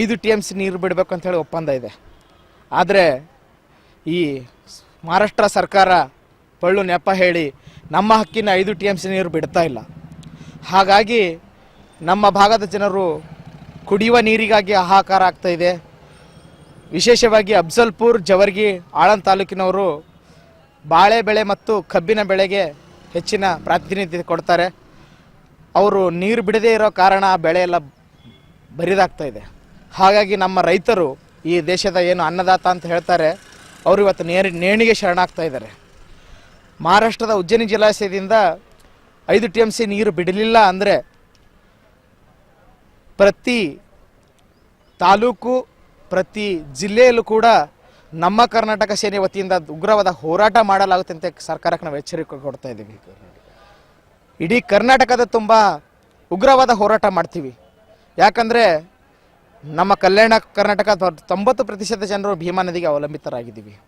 ಐದು T M C ನೀರು ಬಿಡಬೇಕು ಅಂತ ಹೇಳಿ ಒಪ್ಪಂದ ಇದೆ. ಆದರೆ ಈ ಮಹಾರಾಷ್ಟ್ರ ಸರ್ಕಾರ ಪಳ್ಳು ನೆಪ ಹೇಳಿ ನಮ್ಮ ಹಕ್ಕಿನ ಐದು ಟಿ ಎಂ ಸಿ ನೀರು ಬಿಡ್ತಾ ಇಲ್ಲ. ಹಾಗಾಗಿ ನಮ್ಮ ಭಾಗದ ಜನರು ಕುಡಿಯುವ ನೀರಿಗಾಗಿ ಹಾಹಾಕಾರ ಆಗ್ತಾ ಇದೆ. ವಿಶೇಷವಾಗಿ ಅಫ್ಜಲ್ಪುರ್, ಜವರ್ಗಿ, ಆಳನ್ ತಾಲೂಕಿನವರು ಬಾಳೆ ಬೆಳೆ ಮತ್ತು ಕಬ್ಬಿನ ಬೆಳೆಗೆ ಹೆಚ್ಚಿನ ಪ್ರಾತಿನಿಧ್ಯ ಕೊಡ್ತಾರೆ. ಅವರು ನೀರು ಬಿಡದೇ ಇರೋ ಕಾರಣ ಆ ಬೆಳೆ ಎಲ್ಲ ಬರಿದಾಗ್ತಾ ಇದೆ. ಹಾಗಾಗಿ ನಮ್ಮ ರೈತರು ಈ ದೇಶದ ಏನು ಅನ್ನದಾತ ಅಂತ ಹೇಳ್ತಾರೆ, ಅವರು ಇವತ್ತು ನೇರಿ ನೇಣಿಗೆ ಶರಣಾಗ್ತಾ ಇದ್ದಾರೆ. ಮಹಾರಾಷ್ಟ್ರದ ಉಜ್ಜಯಿನಿ ಜಲಾಶಯದಿಂದ ಐದು ಟಿ ಎಂ ಸಿ ನೀರು ಬಿಡಲಿಲ್ಲ ಅಂದರೆ ಪ್ರತಿ ತಾಲೂಕು, ಪ್ರತಿ ಜಿಲ್ಲೆಯಲ್ಲೂ ಕೂಡ ನಮ್ಮ ಕರ್ನಾಟಕ ಸೇನೆ ವತಿಯಿಂದ ಉಗ್ರವಾದ ಹೋರಾಟ ಮಾಡಲಾಗುತ್ತೆ ಅಂತ ಸರ್ಕಾರಕ್ಕೆ ನಾವು ಎಚ್ಚರಿಕೆ ಕೊಡ್ತಾ ಇದ್ದೀವಿ. ಇಡೀ ಕರ್ನಾಟಕದ ತುಂಬ ಉಗ್ರವಾದ ಹೋರಾಟ ಮಾಡ್ತೀವಿ. ಯಾಕಂದರೆ ನಮ್ಮ ಕಲ್ಯಾಣ ಕರ್ನಾಟಕ ತೊಂಬ- ತೊಂಬತ್ತು ಪ್ರತಿಶತ ಜನರು ಭೀಮಾ ನದಿಗೆ ಅವಲಂಬಿತರಾಗಿದ್ದೀವಿ.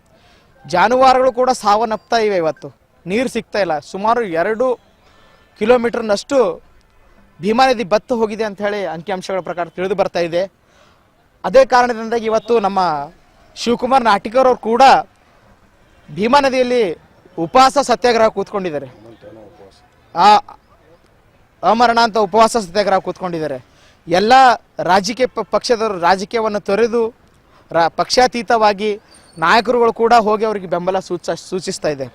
ಜಾನುವಾರುಗಳು ಕೂಡ ಸಾವನ್ನಪ್ತಾ ಇವೆ ಇವತ್ತು. ನೀರು ಸಿಗ್ತಾ ಇಲ್ಲ. ಸುಮಾರು ಎರಡು ಕಿಲೋಮೀಟರ್ನಷ್ಟು ಭೀಮಾ ನದಿ ಬತ್ತು ಹೋಗಿದೆ ಅಂತ ಹೇಳಿ ಅಂಕಿಅಂಶಗಳ ಪ್ರಕಾರ ತಿಳಿದು ಬರ್ತಾ ಇದೆ. ಅದೇ ಕಾರಣದಿಂದಾಗಿ ಇವತ್ತು ನಮ್ಮ ಶಿವಕುಮಾರ್ ನಾಟಿಕರ್ ಅವರು ಕೂಡ ಭೀಮಾ ನದಿಯಲ್ಲಿ ಉಪವಾಸ ಸತ್ಯಾಗ್ರಹ ಕೂತ್ಕೊಂಡಿದ್ದಾರೆ. ಆ ಅಮರಣ ಅಂತ ಉಪವಾಸ ಸತ್ಯಾಗ್ರಹ ಕೂತ್ಕೊಂಡಿದ್ದಾರೆ. ಎಲ್ಲ ರಾಜಕೀಯ ಪಕ್ಷದವರು ರಾಜಕೀಯವನ್ನು ತೊರೆದು ರಾ ಪಕ್ಷಾತೀತವಾಗಿ ನಾಯಕರುಗಳು ಕೂಡ ಹೋಗಿ ಅವರಿಗೆ ಬೆಂಬಲ ಸೂಚ ಸೂಚಿಸ್ತಾ ಇದೆ.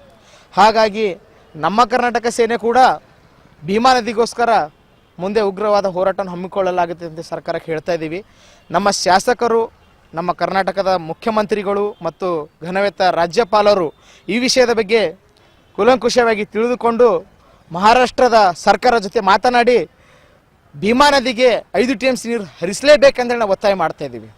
ಹಾಗಾಗಿ ನಮ್ಮ ಕರ್ನಾಟಕ ಸೇನೆ ಕೂಡ ಭೀಮಾ ನದಿಗೋಸ್ಕರ ಮುಂದೆ ಉಗ್ರವಾದ ಹೋರಾಟವನ್ನು ಹಮ್ಮಿಕೊಳ್ಳಲಾಗುತ್ತೆ ಅಂತ ಸರ್ಕಾರಕ್ಕೆ ಹೇಳ್ತಾ ಇದ್ದೀವಿ. ನಮ್ಮ ಶಾಸಕರು, ನಮ್ಮ ಕರ್ನಾಟಕದ ಮುಖ್ಯಮಂತ್ರಿಗಳು ಮತ್ತು ಘನವೆತ್ತ ರಾಜ್ಯಪಾಲರು ಈ ವಿಷಯದ ಬಗ್ಗೆ ಕುಲಂಕುಷವಾಗಿ ತಿಳಿದುಕೊಂಡು ಮಹಾರಾಷ್ಟ್ರದ ಸರ್ಕಾರ ಜೊತೆ ಮಾತನಾಡಿ ಭೀಮಾ ನದಿಗೆ ಐದು ಟಿ ಎಂ ಸಿ ನೀರು ಹರಿಸಲೇಬೇಕಂದ್ರೆ ನಾವು ಒತ್ತಾಯ ಮಾಡ್ತಾ ಇದ್ದೀವಿ.